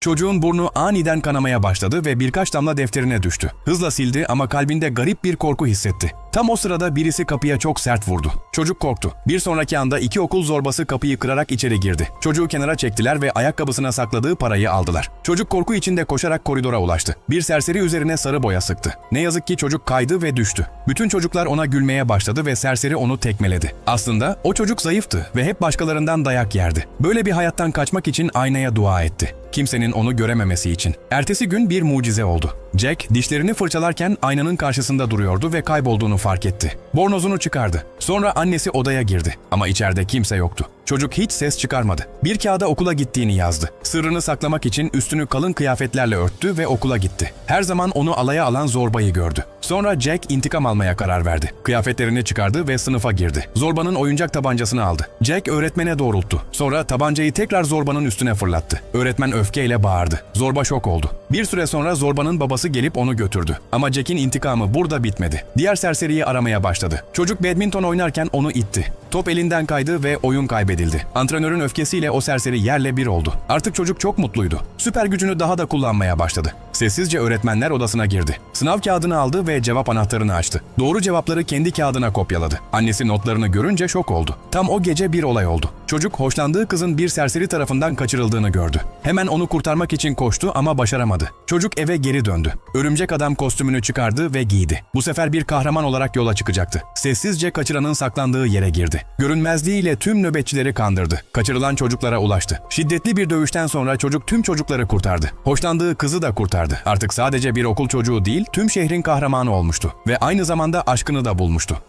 Çocuğun burnu aniden kanamaya başladı ve birkaç damla defterine düştü. Hızla sildi ama kalbinde garip bir korku hissetti. Tam o sırada birisi kapıya çok sert vurdu. Çocuk korktu. Bir sonraki anda iki okul zorbası kapıyı kırarak içeri girdi. Çocuğu kenara çektiler ve ayakkabısına sakladığı parayı aldılar. Çocuk korku içinde koşarak koridora ulaştı. Bir serseri üzerine sarı boya sıktı. Ne yazık ki çocuk kaydı ve düştü. Bütün çocuklar ona gülmeye başladı ve serseri onu tekmeledi. Aslında o çocuk zayıftı ve hep başkalarından dayak yerdi. Böyle bir hayattan kaçmak için aynaya dua etti. Kimsenin onu görememesi için. Ertesi gün bir mucize oldu. Jack dişlerini fırçalarken aynanın karşısında duruyordu ve kaybolduğunu fark etti. Bornozunu çıkardı. Sonra annesi odaya girdi ama içeride kimse yoktu. Çocuk hiç ses çıkarmadı. Bir kağıda okula gittiğini yazdı. Sırrını saklamak için üstünü kalın kıyafetlerle örttü ve okula gitti. Her zaman onu alaya alan zorbayı gördü. Sonra Jack intikam almaya karar verdi. Kıyafetlerini çıkardı ve sınıfa girdi. Zorbanın oyuncak tabancasını aldı. Jack öğretmene doğrulttu. Sonra tabancayı tekrar zorbanın üstüne fırlattı. Öğretmen öfkeyle bağırdı. Zorba şok oldu. Bir süre sonra zorbanın babası gelip onu götürdü. Ama Jack'in intikamı burada bitmedi. Diğer serseriyi aramaya başladı. Çocuk badminton oynarken onu itti. Top elinden kaydı ve oyun kaybedildi. Antrenörün öfkesiyle o serseri yerle bir oldu. Artık çocuk çok mutluydu. Süper gücünü daha da kullanmaya başladı. Sessizce öğretmenler odasına girdi. Sınav kağıdını aldı ve cevap anahtarını açtı. Doğru cevapları kendi kağıdına kopyaladı. Annesi notlarını görünce şok oldu. Tam o gece bir olay oldu. Çocuk hoşlandığı kızın bir serseri tarafından kaçırıldığını gördü. Hemen onu kurtarmak için koştu ama başaramadı. Çocuk eve geri döndü. Örümcek adam kostümünü çıkardı ve giydi. Bu sefer bir kahraman olarak yola çıkacaktı. Sessizce kaçıranın saklandığı yere girdi. Görünmezliğiyle tüm nöbetçileri kandırdı. Kaçırılan çocuklara ulaştı. Şiddetli bir dövüşten sonra çocuk tüm çocukları kurtardı. Hoşlandığı kızı da kurtardı. Artık sadece bir okul çocuğu değil, tüm şehrin kahramanı olmuştu ve aynı zamanda aşkını da bulmuştu.